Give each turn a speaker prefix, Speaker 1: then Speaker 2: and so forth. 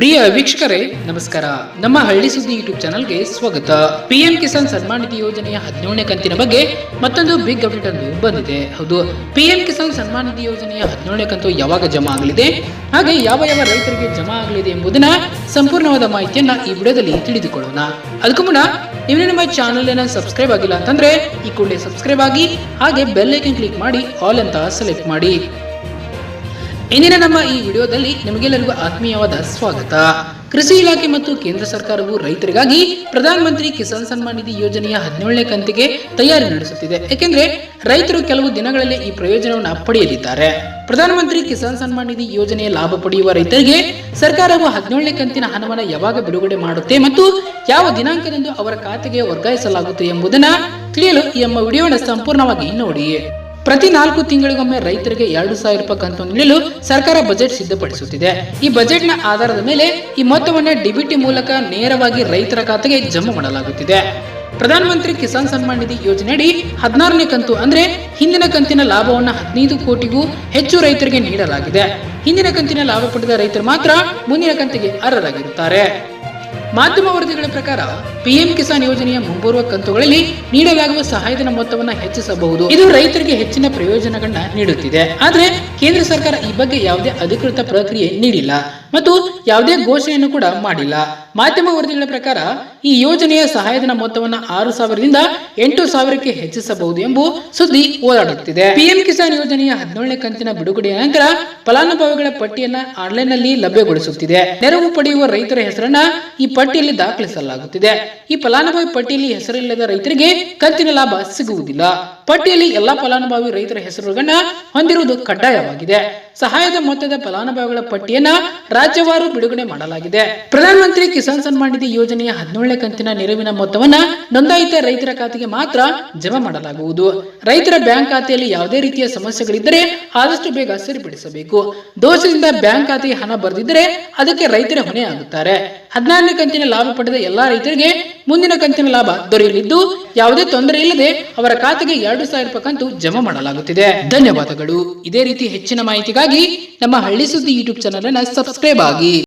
Speaker 1: ಪ್ರಿಯ ವೀಕ್ಷಕರೇ, ನಮಸ್ಕಾರ. ನಮ್ಮ ಹಳ್ಳಿ ಸುದ್ದಿ ಯೂಟ್ಯೂಬ್ ಚಾನಲ್ಗೆ ಸ್ವಾಗತ. ಪಿಎಂ ಕಿಸಾನ್ ಸನ್ಮಾನ್ ನಿಧಿ ಯೋಜನೆಯ ಹದಿನೇಳನೇ ಕಂತಿನ ಬಗ್ಗೆ ಮತ್ತೊಂದು ಬಿಗ್ ಅಪ್ಡೇಟ್ ಅನ್ನು ಬಂದಿದೆ. ಹೌದು ಪಿಎಂ ಕಿಸಾನ್ ಸನ್ಮಾನ್ ನಿಧಿ ಯೋಜನೆಯ ಹದಿನೇಳನೇ ಕಂತು ಯಾವಾಗ ಜಮಾ ಆಗಲಿದೆ? ಹಾಗೆ ಯಾವ ಯಾವ ರೈತರಿಗೆ ಜಮಾ ಆಗಲಿದೆ ಎಂಬುದನ್ನ ಸಂಪೂರ್ಣವಾದ ಮಾಹಿತಿಯನ್ನ ಈ ವಿಡಿಯೋದಲ್ಲಿ ತಿಳಿದುಕೊಳ್ಳೋಣ. ಅದಕ್ಕೂ ಮುನ್ನ ನೀವು ನಮ್ಮ ಚಾನಲ್ ಅನ್ನ ಸಬ್ಸ್ಕ್ರೈಬ್ ಆಗಿಲ್ಲ ಅಂತಂದ್ರೆ ಈ ಕೂಡಲೇ ಸಬ್ಸ್ಕ್ರೈಬ್ ಆಗಿ, ಹಾಗೆ ಬೆಲ್ ಐಕನ್ ಕ್ಲಿಕ್ ಮಾಡಿ ಆಲ್ ಅಂತ ಸೆಲೆಕ್ಟ್ ಮಾಡಿ. ಇಂದಿನ ನಮ್ಮ ಈ ವಿಡಿಯೋದಲ್ಲಿ ನಿಮಗೆಲ್ಲರಿಗೂ ಆತ್ಮೀಯವಾದ ಸ್ವಾಗತ. ಕೃಷಿ ಇಲಾಖೆ ಮತ್ತು ಕೇಂದ್ರ ಸರ್ಕಾರವು ರೈತರಿಗಾಗಿ ಪ್ರಧಾನ ಮಂತ್ರಿ ಕಿಸಾನ್ ಸನ್ಮಾನ್ ನಿಧಿ ಯೋಜನೆಯ ಹದಿನೇಳನೇ ಕಂತಿಗೆ ತಯಾರಿ ನಡೆಸುತ್ತಿದೆ. ಏಕೆಂದ್ರೆ ರೈತರು ಕೆಲವು ದಿನಗಳಲ್ಲಿ ಈ ಪ್ರಯೋಜನವನ್ನು ಪಡೆಯಲಿದ್ದಾರೆ. ಪ್ರಧಾನಮಂತ್ರಿ ಕಿಸಾನ್ ಸನ್ಮಾನ್ ನಿಧಿ ಯೋಜನೆಯ ಲಾಭ ಪಡೆಯುವ ರೈತರಿಗೆ ಸರ್ಕಾರವು ಹದಿನೇಳನೇ ಕಂತಿನ ಹಣವನ್ನು ಯಾವಾಗ ಬಿಡುಗಡೆ ಮಾಡುತ್ತೆ ಮತ್ತು ಯಾವ ದಿನಾಂಕದಂದು ಅವರ ಖಾತೆಗೆ ವರ್ಗಾಯಿಸಲಾಗುತ್ತೆ ಎಂಬುದನ್ನು ತಿಳಿಯಲು ಈ ನಮ್ಮ ವಿಡಿಯೋನ ಸಂಪೂರ್ಣವಾಗಿ ನೋಡಿ. ಪ್ರತಿ ನಾಲ್ಕು ತಿಂಗಳಿಗೊಮ್ಮೆ ರೈತರಿಗೆ ಎರಡು ಸಾವಿರ ರೂಪಾಯಿ ಕಂತು ನೀಡಲು ಸರ್ಕಾರ ಬಜೆಟ್ ಸಿದ್ಧಪಡಿಸುತ್ತಿದೆ. ಈ ಬಜೆಟ್ನ ಆಧಾರದ ಮೇಲೆ ಈ ಮೊತ್ತವನ್ನು ಡಿಬಿಟಿ ಮೂಲಕ ನೇರವಾಗಿ ರೈತರ ಖಾತೆಗೆ ಜಮಾ ಮಾಡಲಾಗುತ್ತಿದೆ. ಪ್ರಧಾನಮಂತ್ರಿ ಕಿಸಾನ್ ಸನ್ಮಾನ್ ನಿಧಿ ಯೋಜನೆಯಡಿ ಹದಿನಾರನೇ ಕಂತು ಅಂದ್ರೆ ಹಿಂದಿನ ಕಂತಿನ ಲಾಭವನ್ನು ಹದಿನೈದು ಕೋಟಿಗೂ ಹೆಚ್ಚು ರೈತರಿಗೆ ನೀಡಲಾಗಿದೆ. ಹಿಂದಿನ ಕಂತಿನ ಲಾಭ ಪಡೆದ ರೈತರು ಮಾತ್ರ ಮುಂದಿನ ಕಂತಿಗೆ ಅರ್ಹರಾಗಿರುತ್ತಾರೆ. ಮಾಧ್ಯಮ ವರದಿಗಳ ಪ್ರಕಾರ ಪಿಎಂ ಕಿಸಾನ್ ಯೋಜನೆಯ ಮುಂಬರುವ ಕಂತುಗಳಲ್ಲಿ ನೀಡಲಾಗುವ ಸಹಾಯಧನ ಮೊತ್ತವನ್ನು ಹೆಚ್ಚಿಸಬಹುದು. ಇದು ರೈತರಿಗೆ ಹೆಚ್ಚಿನ ಪ್ರಯೋಜನಗಳನ್ನ ನೀಡುತ್ತಿದೆ. ಆದ್ರೆ ಕೇಂದ್ರ ಸರ್ಕಾರ ಈ ಬಗ್ಗೆ ಯಾವುದೇ ಅಧಿಕೃತ ಪ್ರಕ್ರಿಯೆ ನೀಡಿಲ್ಲ ಮತ್ತು ಯಾವುದೇ ಘೋಷಣೆಯನ್ನು ಕೂಡ ಮಾಡಿಲ್ಲ. ಮಾಧ್ಯಮ ವರದಿಗಳ ಪ್ರಕಾರ ಈ ಯೋಜನೆಯ ಸಹಾಯಧನ ಮೊತ್ತವನ್ನು ಆರು ಸಾವಿರದಿಂದ ಎಂಟು ಸಾವಿರಕ್ಕೆ ಹೆಚ್ಚಿಸಬಹುದು ಎಂಬ ಸುದ್ದಿ ಓಡಾಡುತ್ತಿದೆ. ಪಿಎಂ ಕಿಸಾನ್ ಯೋಜನೆಯ ಹದಿನೇಳನೇ ಕಂತಿನ ಬಿಡುಗಡೆಯ ನಂತರ ಫಲಾನುಭವಿಗಳ ಪಟ್ಟಿಯನ್ನ ಆನ್ಲೈನ್ನಲ್ಲಿ ಲಭ್ಯಗೊಳಿಸುತ್ತಿದೆ. ನೆರವು ಪಡೆಯುವ ರೈತರ ಹೆಸರನ್ನ ಈ ಪಟ್ಟಿಯಲ್ಲಿ ದಾಖಲಿಸಲಾಗುತ್ತಿದೆ. ಈ ಫಲಾನುಭವಿ ಪಟ್ಟಿಯಲ್ಲಿ ಹೆಸರಿಲ್ಲದ ರೈತರಿಗೆ ಕಂತಿನ ಲಾಭ ಸಿಗುವುದಿಲ್ಲ. ಪಟ್ಟಿಯಲ್ಲಿ ಎಲ್ಲಾ ಫಲಾನುಭವಿ ರೈತರ ಹೆಸರುಗಳನ್ನ ಹೊಂದಿರುವುದು ಕಡ್ಡಾಯವಾಗಿದೆ. ಸಹಾಯದ ಮೊತ್ತದ ಫಲಾನುಭವಿಗಳ ಪಟ್ಟಿಯನ್ನ ರಾಜ್ಯವಾರು ಬಿಡುಗಡೆ ಮಾಡಲಾಗಿದೆ. ಪ್ರಧಾನಮಂತ್ರಿ ಸನ್ಮಾನ್ ನಿಧಿ ಯೋಜನೆಯ ಹದಿನೇಳನೇ ಕಂತಿನ ನೆರವಿನ ಮೊತ್ತವನ್ನ ನೋಂದಾಯಿತ ರೈತರ ಖಾತೆಗೆ ಮಾತ್ರ ಜಮಾ ಮಾಡಲಾಗುವುದು. ರೈತರ ಬ್ಯಾಂಕ್ ಖಾತೆಯಲ್ಲಿ ಯಾವುದೇ ರೀತಿಯ ಸಮಸ್ಯೆಗಳಿದ್ದರೆ ಆದಷ್ಟು ಬೇಗ ಸರಿಪಡಿಸಬೇಕು. ದೋಷದಿಂದ ಬ್ಯಾಂಕ್ ಖಾತೆಗೆ ಹಣ ಬರೆದಿದ್ದರೆ ಅದಕ್ಕೆ ರೈತರ ಹೊಣೆ ಆಗುತ್ತಾರೆ. ಹದಿನಾರನೇ ಕಂತಿನ ಲಾಭ ಪಡೆದ ಎಲ್ಲಾ ರೈತರಿಗೆ ಮುಂದಿನ ಕಂತಿನ ಲಾಭ ದೊರೆಯಲಿದ್ದು, ಯಾವುದೇ ತೊಂದರೆ ಇಲ್ಲದೆ ಅವರ ಖಾತೆಗೆ ಎರಡು ಸಾವಿರ ರೂಪಾಯಿ ಕಂತು ಜಮಾ ಮಾಡಲಾಗುತ್ತಿದೆ. ಧನ್ಯವಾದಗಳು. ಇದೇ ರೀತಿ ಹೆಚ್ಚಿನ ಮಾಹಿತಿಗಾಗಿ ನಮ್ಮ ಹಳ್ಳಿ ಸುದ್ದಿ ಯೂಟ್ಯೂಬ್ ಚಾನಲ್ ಅನ್ನು ಸಬ್ಸ್ಕ್ರೈಬ್ ಆಗಿ.